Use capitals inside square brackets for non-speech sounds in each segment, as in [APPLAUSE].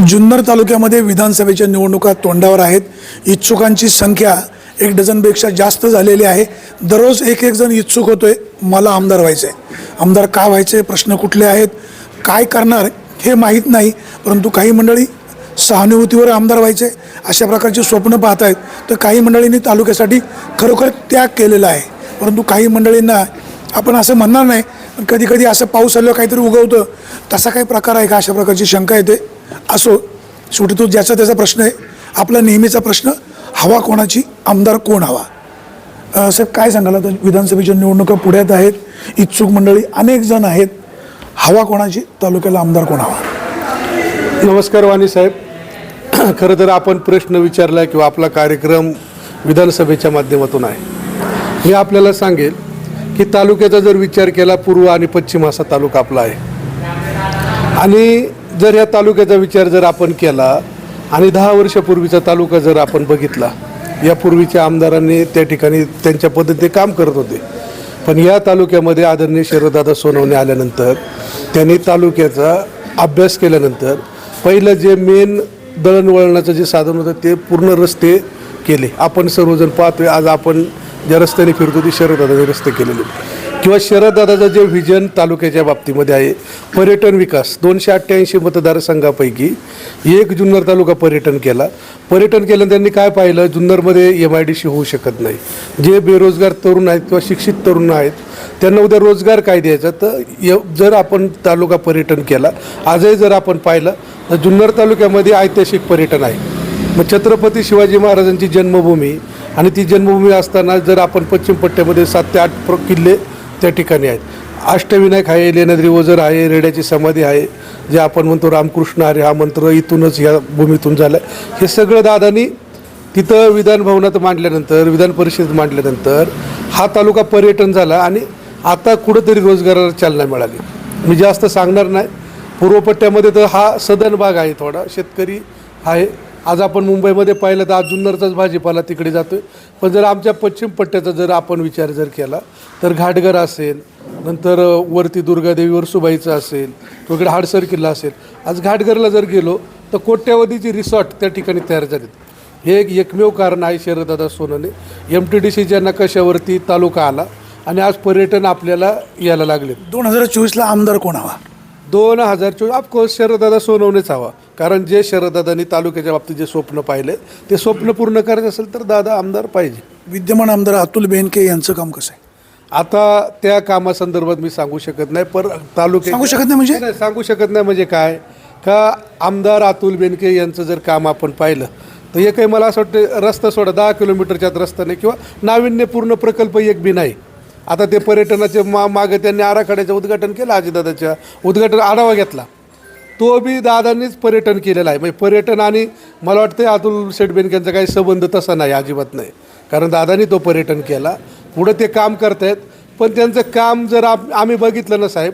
जुन्नर तालुक्यामध्ये विधानसभेच्या निवडणुका तोंडावर आहेत. इच्छुकांची संख्या एक डझनपेक्षा जास्त झालेली आहे. दररोज एक एक जण इच्छुक होतोय मला आमदार व्हायचं आहे आमदार का व्हायचे प्रश्न कुठले आहेत? काय करणार हे माहीत नाही परंतु काही मंडळी सहानुभूतीवर आमदार व्हायचे अशा प्रकारची स्वप्न पाहत आहेत तर काही मंडळींनी तालुक्यासाठी खरोखर त्याग केलेला आहे. परंतु काही मंडळींना आपण असं म्हणणार नाही पण कधी कधी असं पाऊस आलं काहीतरी उगवतं. तसा काही प्रकार आहे का? अशा प्रकारची शंका येते. असो शेवटी तो ज्याचा त्याचा प्रश्न आहे. आपला नेहमीचा प्रश्न हवा कोणाची? आमदार कोण हवा? अ, साहेब काय सांगाल आता? विधानसभेच्या निवडणुका पुढ्यात आहेत इच्छुक मंडळी अनेक जण आहेत. हवा कोणाची? तालुक्याला आमदार कोण हवा? नमस्कार वाणी साहेब. [CLEARS THROAT] खरं तर आपण प्रश्न विचारला किंवा आपला कार्यक्रम विधानसभेच्या माध्यमातून आहे. मी आपल्याला सांगेल की तालुक्याचा जर विचार केला पूर्व आणि पश्चिम असा तालुका आपला आहे. आणि जर या तालुक्याचा विचार जर आपण केला आणि दहा वर्षापूर्वीचा तालुका जर आपण बघितला यापूर्वीच्या आमदारांनी त्या ठिकाणी त्यांच्या पद्धतीने काम करत होते. पण या तालुक्यामध्ये आदरणीय शरददादा सोनवणे आल्यानंतर त्यांनी तालुक्याचा अभ्यास केल्यानंतर पहिलं जे मेन दळणवळणाचं जे साधन होतं ते पूर्ण रस्ते केले. आपण सर्वजण पाहतोय आज आपण ज्या रस्त्याने फिरतो ते शरददादाने रस्ते केलेले. किंवा शरददादाचं जे व्हिजन तालुक्याच्या बाबतीमध्ये आहे पर्यटन विकास दोनशे अठ्ठ्याऐंशी मतदारसंघापैकी एक जुन्नर तालुका पर्यटन केला. पर्यटन केलं त्यांनी काय पाहिलं? जुन्नरमध्ये एम आय डी सी होऊ शकत नाही. जे बेरोजगार तरुण आहेत किंवा शिक्षित तरुण आहेत त्यांना उद्या रोजगार काय द्यायचा? तर य- जर आपण तालुका पर्यटन केला आजही जर आपण पाहिलं तर जुन्नर तालुक्यामध्ये ऐतिहासिक पर्यटन आहे. मग छत्रपती शिवाजी महाराजांची जन्मभूमी आणि ती जन्मभूमी असताना जर आपण पश्चिम पट्ट्यामध्ये सात ते आठ प्र किल्ले त्या ठिकाणी आहेत. अष्टविनायक आहे लेनद्री ओझर आहे रेड्याची समाधी आहे जे आपण म्हणतो रामकृष्ण हरे हा मंत्र इथूनच या भूमीतून झाला हे सगळं दादानी तिथं विधान भवनात मांडल्यानंतर विधान परिषदेत मांडल्यानंतर हा तालुका पर्यटन झाला आणि आता कुठंतरी रोजगाराला चालना मिळाली. मी जास्त सांगणार नाही. पूर्वपट्ट्यामध्ये तर हा सदन भाग आहे थोडा शेतकरी आहे. आज आपण मुंबईमध्ये पाहिलं तर आज जुन्नरचाच भाजीपाला तिकडे जातोय. पण जर आमच्या पश्चिम पट्ट्याचा जर आपण विचार जर केला तर घाटघर असेल नंतर वरती दुर्गादेवी वरसुबाईचं असेल तिकडे हाडसर किल्ला असेल. आज घाटघरला जर गेलो तर कोट्यावधीची रिसॉर्ट त्या ठिकाणी तयार झालेत. हे एक एकमेव कारण आहे Sharaddada Sonne M T D सीच्या नकाशावरती तालुका आला आणि आज पर्यटन आपल्याला यायला लागले दोन हजार चोवीसला आमदार कोण हवा? दोन हजार चोवीस ऑफकोर्स शरददादा सोनवणेच हवा. कारण जे शरददादांनी तालुक्याच्या बाबतीत जे स्वप्न पाहिले ते स्वप्न पूर्ण करायचं असेल तर दादा आमदार पाहिजे. विद्यमान आमदार अतुल बेनके यांचं काम कसं आहे? आता त्या कामासंदर्भात मी सांगू शकत नाही पर तालुक्या सांगू शकत नाही म्हणजे? नाही, सांगू शकत नाही म्हणजे काय? का आमदार अतुल बेनके यांचं जर काम आपण पाहिलं तर हे काही मला असं वाटतं रस्ता सोडा दहा किलोमीटरच्यात रस्ता नाही किंवा नाविन्यपूर्ण प्रकल्प एक बी नाही. आता ते पर्यटनाचे मा मागे त्यांनी आराखड्याचं उद्घाटन केलं अजितदादाच्या उद्घाटन आढावा घेतला. तो बी दादांनीच पर्यटन केलेलं आहे. म्हणजे पर्यटन आणि मला वाटतं अतुल शेठ बेनकेंचा काही संबंध तसा नाही अजिबात नाही. कारण दादानी तो पर्यटन केला. पुढं ते काम करतायत. पण त्यांचं काम जर आम आम्ही बघितलं ना साहेब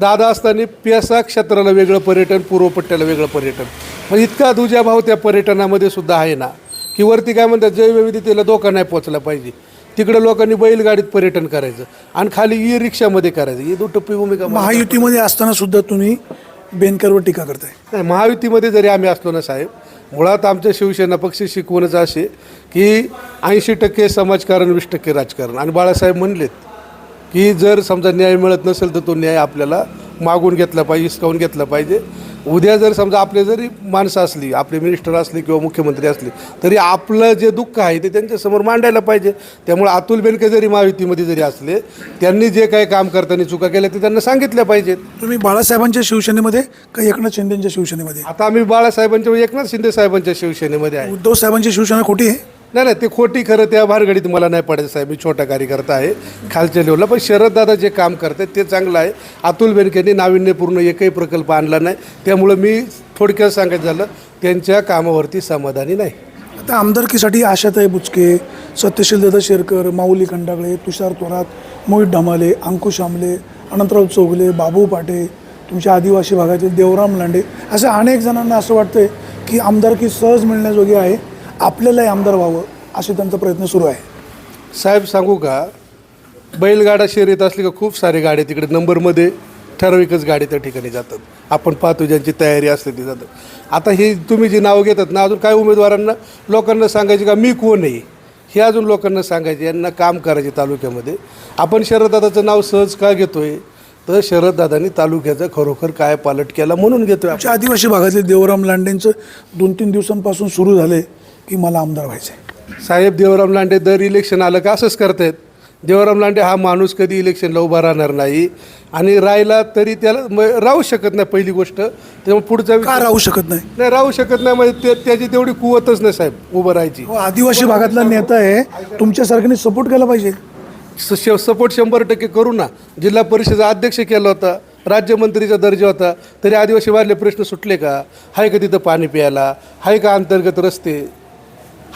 दादा असताना पेसा क्षेत्राला वेगळं पर्यटन पूर्वपट्ट्याला वेगळं पर्यटन. म्हणजे इतका दुजा भाव त्या पर्यटनामध्ये सुद्धा आहे ना की वरती काय म्हणतात जैवविविधतेला धोका नाही पोचला पाहिजे. तिकडे लोकांनी बैलगाडीत पर्यटन करायचं आणि खाली ई रिक्षामध्ये करायचं. ही दुटप्पी भूमिका महायुतीमध्ये असताना सुद्धा तुम्ही बेनकरवर टीका करताय. नाही महायुतीमध्ये जरी आम्ही असलो ना साहेब मुळात आमच्या शिवसेना पक्ष शिकवणच असे की ऐंशी टक्के समाजकारण वीस टक्के राजकारण. आणि बाळासाहेब म्हणलेत की जर समजा न्याय मिळत नसेल तर तो न्याय आपल्याला मागून घेतला पाहिजे हिसकावून घेतला पाहिजे. उद्या जर समजा आपले जरी माणसं असली आपले मिनिस्टर असले किंवा मुख्यमंत्री असले तरी आपलं जे दुःख आहे ते त्यांच्यासमोर मांडायला पाहिजे. त्यामुळे अतुल बेनके जरी महायुतीमध्ये जरी असले त्यांनी जे काही काम करताना चुका केल्या ते त्यांना सांगितल्या पाहिजेत. तुम्ही बाळासाहेबांच्या शिवसेनेमध्ये का एकनाथ शिंदेच्या शिवसेनेमध्ये? आता आम्ही बाळासाहेबांच्या एकनाथ शिंदे साहेबांच्या शिवसेनेमध्ये आहे. उद्धव साहेबांची शिवसेना खोटी आहे. नाही नाही ते खोटी खरं त्या भानगडीत मला नाही पडायचं साहेब. मी छोटा कार्यकर्ता आहे खालच्या लेवलला. पण शरददादा जे काम करतात ते चांगलं आहे. अतुल बेनकेंनी नाविन्यपूर्ण एकही प्रकल्प आणला नाही. त्यामुळं मी थोडक्यात सांगायचं झालं त्यांच्या कामावरती समाधानी नाही. आता आमदारकीसाठी आशाताई बुचके सत्यशील दादा शेरकर माऊली खंडागळे तुषार थोरात मोहित ढमाले अंकुश आमले अनंतराव चौगले बाबू पाटे तुमच्या आदिवासी भागातील देवराम लांडे असं अनेक जणांना असं वाटतंय की आमदारकी सहज मिळण्याजोगी आहे. आपल्यालाही आमदार व्हावं असे त्यांचा प्रयत्न सुरू आहे. साहेब सांगू का? बैलगाडा शर्यत असली का खूप सारे गाड्या तिकडे नंबरमध्ये ठराविकच गाडी त्या ठिकाणी जातात. आपण पाहतो ज्यांची तयारी असते ती जातात. आता ही तुम्ही जी नावं घेतात ना अजून काय उमेदवारांना लोकांना सांगायचे का मी कोण आहे? हे अजून लोकांना सांगायचे यांना काम करायचे तालुक्यामध्ये. आपण शरददादाचं नाव सहज का घेतोय? तर शरददादांनी तालुक्याचा खरोखर काय पालट केला म्हणून घेतोय आपण. आमच्या आदिवासी भागातले देवराम लांडेंचं दोन तीन दिवसांपासून सुरू झाले. की मला आमदार व्हायचं आहे साहेब देवराम लांडे दर इलेक्शन आलं का असंच करतायत देवराम लांडे हा माणूस कधी इलेक्शनला उभा राहणार नाही. आणि राहिला तरी त्याला म- राहू शकत नाही पहिली गोष्ट. तेव्हा पुढचा का राहू शकत नाही? नाही राहू शकत नाही. म्हणजे ते- त्याची तेवढी कुवतच नाही साहेब उभं राहायची. हो, आदिवासी भागातला नेता आहे. तुमच्यासारख्याने सपोर्ट केला पाहिजे. सपोर्ट शंभर टक्के करू ना. जिल्हा परिषद अध्यक्ष केला होता राज्यमंत्रीचा दर्जा होता तरी आदिवासी वाढले प्रश्न सुटले का? आहे का तिथं पाणी प्यायला? आहे का अंतर्गत रस्ते?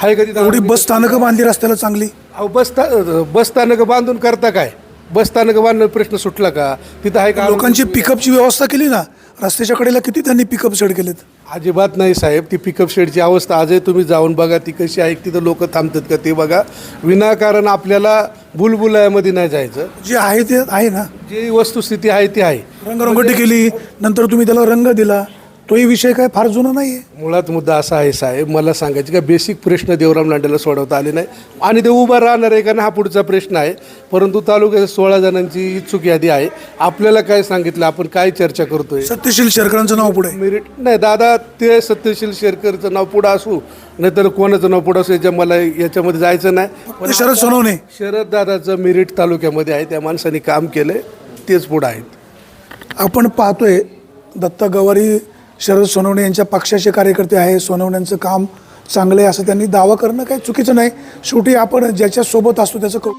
आहे का तिथं एवढी बस स्थानकं बांधली रस्त्याला चांगली? अहो बस स्था- बस स्थानकं बांधून करता काय? बस स्थानकं बांधणं प्रश्न सुटला का? तिथं आहे का लोकांची पिकअपची व्यवस्था केली ना रस्त्याच्या कडेला किती त्यांनी पिकअप सेट केलेत? अजिबात नाही साहेब ती पिकअप शेडची अवस्था आजही तुम्ही जाऊन बघा ती कशी आहे तिथं लोक थांबतात का ते बघा. विनाकारण आपल्याला बुलबुलायामध्ये नाही जायचं. जे आहे ते आहे ना. जी वस्तुस्थिती आहे ती आहे. रंगरंगोटी केली नंतर तुम्ही त्याला रंग दिला. तोही विषय काय फार जुना नाही आहे मुळात मुद्दा असा आहे साहेब मला सांगायचे का बेसिक प्रश्न देवराम लांडेला सोडवता आले नाही. आणि ते उभा राहणार आहे का ना हा पुढचा प्रश्न आहे. परंतु तालुक्यात सोळा जणांची इच्छुक यादी आहे. आपल्याला काय सांगितलं आपण काय चर्चा करतोय? सत्यशील शेरकरांचं नाव पुढे. मेरिट नाही दादा ते सत्यशील शेरकरचं नाव पुढं असू. नाहीतर कोणाचं नाव पुढं असू याच्या मला याच्यामध्ये जायचं नाही. ते शरद सोनवणे. शरद दादाचं मेरिट तालुक्यामध्ये आहे त्या माणसाने काम केलंय तेच पुढं आहेत. आपण पाहतोय दत्ता गवारी शरद सोनवणे यांच्या पक्षाचे कार्यकर्ते आहे. सोनवण्यांचं काम चांगलं आहे असं त्यांनी दावा करणं काही चुकीचं नाही. शेवटी आपण ज्याच्यासोबत असतो त्याचं करू.